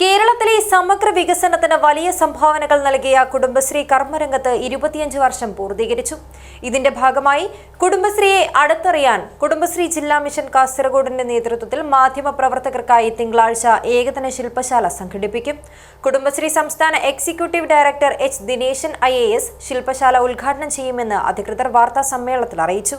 കേരളത്തിലെ സമഗ്ര വികസനത്തിന് വലിയ സംഭാവനകൾ നൽകിയ കുടുംബശ്രീ കർമ്മരംഗത്ത് ഇരുപത്തിയഞ്ച് വർഷം പൂർത്തീകരിച്ചു. ഇതിന്റെ ഭാഗമായി കുടുംബശ്രീയെ അടുത്തറിയാൻ കുടുംബശ്രീ ജില്ലാ മിഷൻ കാസർഗോഡിന്റെ നേതൃത്വത്തിൽ മാധ്യമ പ്രവർത്തകർക്കായി തിങ്കളാഴ്ച ഏകദിന ശില്പശാല സംഘടിപ്പിക്കും. കുടുംബശ്രീ സംസ്ഥാന executive director H Dineshan I ശില്പശാല ഉദ്ഘാടനം ചെയ്യുമെന്ന് അധികൃതർ വാർത്താ സമ്മേളനത്തിൽ അറിയിച്ചു.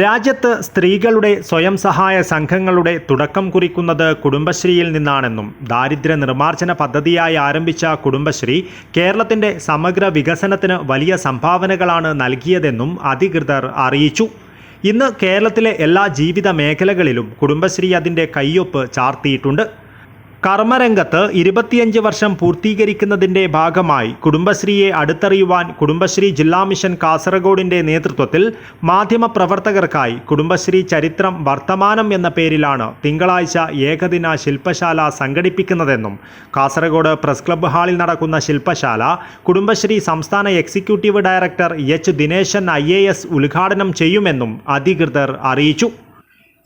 രാജ്യത്ത് സ്ത്രീകളുടെ സ്വയം സഹായ സംഘങ്ങളുടെ തുടക്കം കുറിക്കുന്നത് കുടുംബശ്രീയിൽ നിന്നാണെന്നും ദാരിദ്ര്യ നിർമ്മാർജന പദ്ധതിയായി ആരംഭിച്ച കുടുംബശ്രീ കേരളത്തിന്റെ സമഗ്ര വികസനത്തിന് വലിയ സംഭാവനകളാണ് നൽകിയതെന്നും അധികൃതർ അറിയിച്ചു. ഇന്ന് കേരളത്തിലെ എല്ലാ ജീവിത മേഖലകളിലും കുടുംബശ്രീ അതിന്റെ കയ്യൊപ്പ് ചാർത്തിയിട്ടുണ്ട്. കർമ്മരംഗത്ത് ഇരുപത്തിയഞ്ച് വർഷം പൂർത്തീകരിക്കുന്നതിന്റെ ഭാഗമായി കുടുംബശ്രീയെ അടുത്തറിയുവാൻ കുടുംബശ്രീ ജില്ലാ മിഷൻ കാസർഗോഡിന്റെ നേതൃത്വത്തിൽ മാധ്യമപ്രവർത്തകർക്കായി കുടുംബശ്രീ ചരിത്രം വർത്തമാനം എന്ന പേരിലാണ് തിങ്കളാഴ്ച ഏകദിന ശില്പശാല സംഘടിപ്പിക്കുന്നതെന്നും കാസർഗോഡ് പ്രസ് ക്ലബ്ബ് ഹാളിൽ നടക്കുന്ന ശില്പശാല കുടുംബശ്രീ സംസ്ഥാന executive director H Dineshan I ഉദ്ഘാടനം ചെയ്യുമെന്നും അധികൃതർ അറിയിച്ചു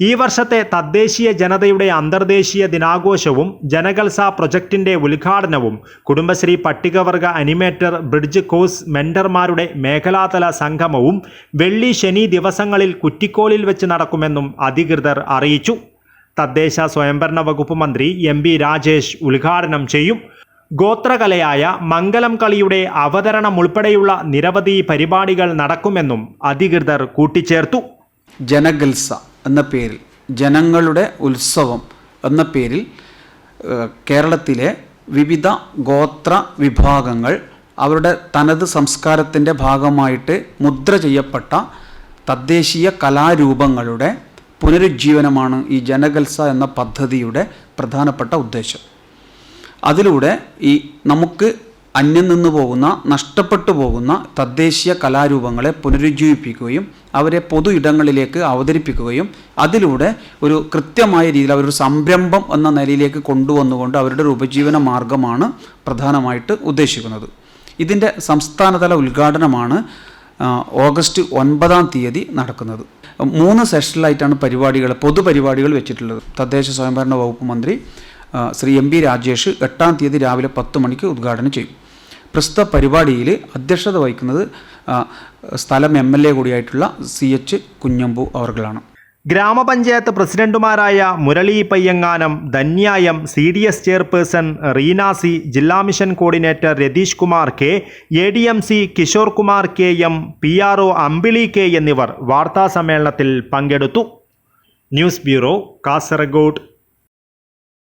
ഈ വർഷത്തെ തദ്ദേശീയ ജനതയുടെ അന്തർദേശീയ ദിനാഘോഷവും ജനകൽസ പ്രൊജക്ടിന്റെ ഉദ്ഘാടനവും കുടുംബശ്രീ പട്ടികവർഗ അനിമേറ്റർ ബ്രിഡ്ജ് കോഴ്സ് മെന്റർമാരുടെ മേഖലാതല സംഗമവും വെള്ളി ശനി ദിവസങ്ങളിൽ കുറ്റിക്കോലിൽ വെച്ച് നടക്കുമെന്നും അധികൃതർ അറിയിച്ചു. തദ്ദേശ സ്വയംഭരണ വകുപ്പ് മന്ത്രി എം ബി രാജേഷ് ഉദ്ഘാടനം ചെയ്യും. ഗോത്രകലയായ മംഗലം കളിയുടെ അവതരണം ഉൾപ്പെടെയുള്ള നിരവധി പരിപാടികൾ നടക്കുമെന്നും അധികൃതർ കൂട്ടിച്ചേർത്തു. ജനഗൽസ എന്ന പേരിൽ ജനങ്ങളുടെ ഉത്സവം എന്ന പേരിൽ കേരളത്തിലെ വിവിധ ഗോത്ര വിഭാഗങ്ങൾ അവരുടെ തനത് സംസ്കാരത്തിന്റെ ഭാഗമായിട്ട് മുദ്ര ചെയ്യപ്പെട്ട തദ്ദേശീയ കലാരൂപങ്ങളുടെ പുനരുജ്ജീവനമാണ് ഈ ജനഗൽസ എന്ന പദ്ധതിയുടെ പ്രധാനപ്പെട്ട ഉദ്ദേശം. അതിലൂടെ ഈ നമുക്ക് അന്യം നിന്ന് പോകുന്ന നഷ്ടപ്പെട്ടു പോകുന്ന തദ്ദേശീയ കലാരൂപങ്ങളെ പുനരുജ്ജീവിപ്പിക്കുകയും അവരെ പൊതു ഇടങ്ങളിലേക്ക് അവതരിപ്പിക്കുകയും അതിലൂടെ ഒരു കൃത്യമായ രീതിയിൽ അവരൊരു സംരംഭം എന്ന നിലയിലേക്ക് കൊണ്ടുവന്നുകൊണ്ട് അവരുടെ ഉപജീവന മാർഗമാണ് പ്രധാനമായിട്ട് ഉദ്ദേശിക്കുന്നത്. ഇതിന്റെ സംസ്ഥാനതല ഉദ്ഘാടനമാണ് ഓഗസ്റ്റ് ഒൻപതാം തീയതി നടക്കുന്നത്. മൂന്ന് സെഷനിലായിട്ടാണ് പരിപാടികൾ പൊതുപരിപാടികൾ വെച്ചിട്ടുള്ളത്. തദ്ദേശ സ്വയംഭരണ വകുപ്പ് മന്ത്രി ശ്രീ എം പി രാജേഷ് എട്ടാം തീയതി രാവിലെ പത്ത് മണിക്ക് ഉദ്ഘാടനം ചെയ്യും. പ്രസ്തുത പരിപാടിയിൽ അധ്യക്ഷത വഹിക്കുന്നത് സ്ഥലം എം എൽ എ കൂടിയായിട്ടുള്ള സി എച്ച് കുഞ്ഞമ്പു അവർകളാണ് ഗ്രാമപഞ്ചായത്ത് പ്രസിഡന്റുമാരായ മുരളി പയ്യങ്ങാനം ധന്യായം സി ഡി എസ് ചെയർപേഴ്സൺ റീനാസി ജില്ലാ mission coordinator Ratheesh Kumar K A D M C Kishore Kumar K M P R O Ambili K എന്നിവർ വാർത്താസമ്മേളനത്തിൽ പങ്കെടുത്തു. News bureau Kasaragod.